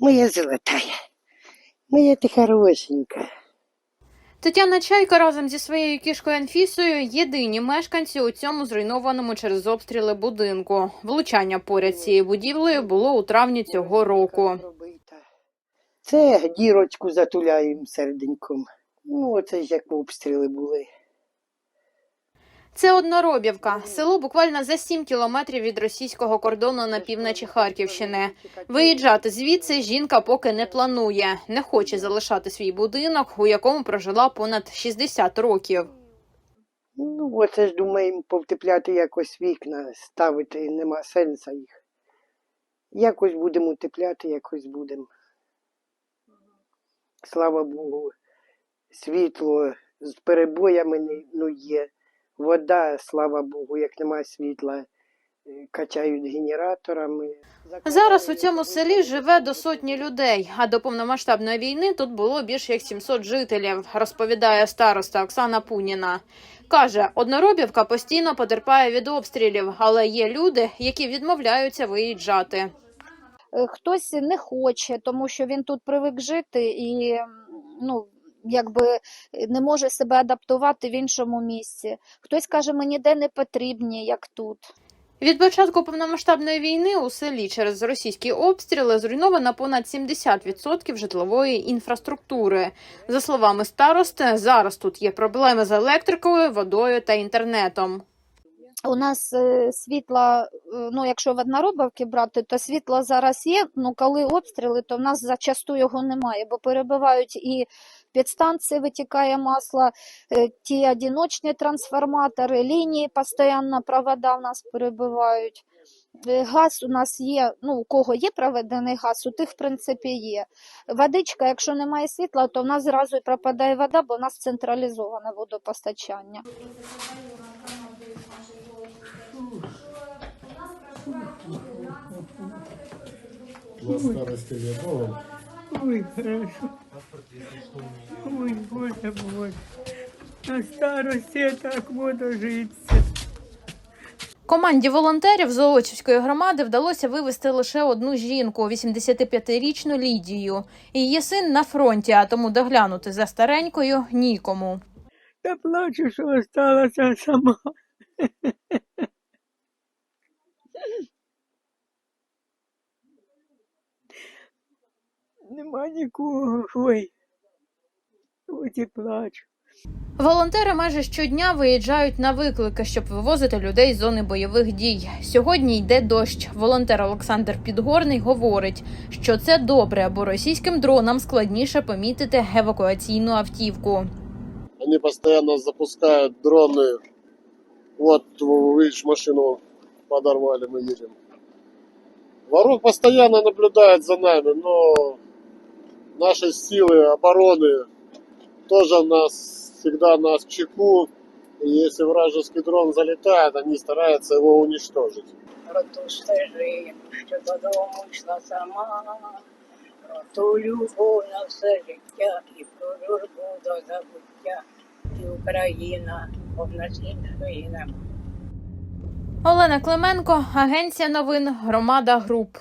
Моя золотая. Моя ти хорошенька. Тетяна Чайка разом зі своєю кішкою Анфісою єдині мешканці у цьому зруйнованому через обстріли будинку. Влучання поряд цією будівлею було у травні цього року. Це дірочку затуляємо серденьком. Ну, оце ж як обстріли були. Це Одноробівка, село буквально за 7 кілометрів від російського кордону на півночі Харківщини. Виїжджати звідси жінка поки не планує, не хоче залишати свій будинок, у якому прожила понад 60 років. Ну, оце ж думаємо повтепляти якось вікна, ставити нема сенсу їх. Якось будемо утепляти, якось будемо. Слава Богу, світло з перебоями ну, є. Вода, слава Богу, як немає світла, е, качають генераторами. Зараз у цьому селі живе до сотні людей, а до повномасштабної війни тут було більше як 700 жителів, розповідає староста Оксана Пуніна. Каже, одноробівка постійно потерпає від обстрілів, але є люди, які відмовляються виїжджати. Е, Хтось не хоче, тому що він тут привик жити і ну, якби е, не може себе адаптувати в іншому місці. Хтось каже, мені де не потрібні, як тут. Від початку повномасштабної війни у селі через російські обстріли зруйновано понад 70% житлової інфраструктури. За словами старости, зараз тут є проблеми з електрикою, водою та інтернетом. У нас е, світла, е, ну якщо в одноробівки брати, то світло зараз є. Ну коли обстріли, то в нас зачасту його немає, бо перебивають і підстанції витікає масло, е, ті одиночні трансформатори, лінії постійно провода в нас перебивають. Е, Газ у нас є, ну у кого є проведений газ, у тих в принципі є. Водичка, якщо немає світла, то в нас зразу і пропадає вода, бо у нас централізоване водопостачання. Старости лет. Ой, хорошо. Ой, Боже мой. На старості я так буду жити. Команді волонтерів Золочівської громади вдалося вивезти лише одну жінку, 85-річну Лідію. Її син на фронті, а тому доглянути за старенькою нікому. Та плачу, що осталася сама. Нема нікого. Ой. От і плачу. Волонтери майже щодня виїжджають на виклики, щоб вивозити людей з зони бойових дій. Сьогодні йде дощ. Волонтер Олександр Підгорний говорить, що це добре, бо російським дронам складніше помітити евакуаційну автівку. они постоянно запускают дроны. Вот, видишь, машину подорвали, мы едем. Ворог постоянно наблюдает за нами, но наши силы обороны тоже нас всегда нас чеку. И если вражеский дрон залетает, они стараются его уничтожить. про ту стежину, що додому йшла сама, про ту любов на все життя і про дружбу до забуття. І Україна нема. Олена Клименко, агенція новин Громада Груп.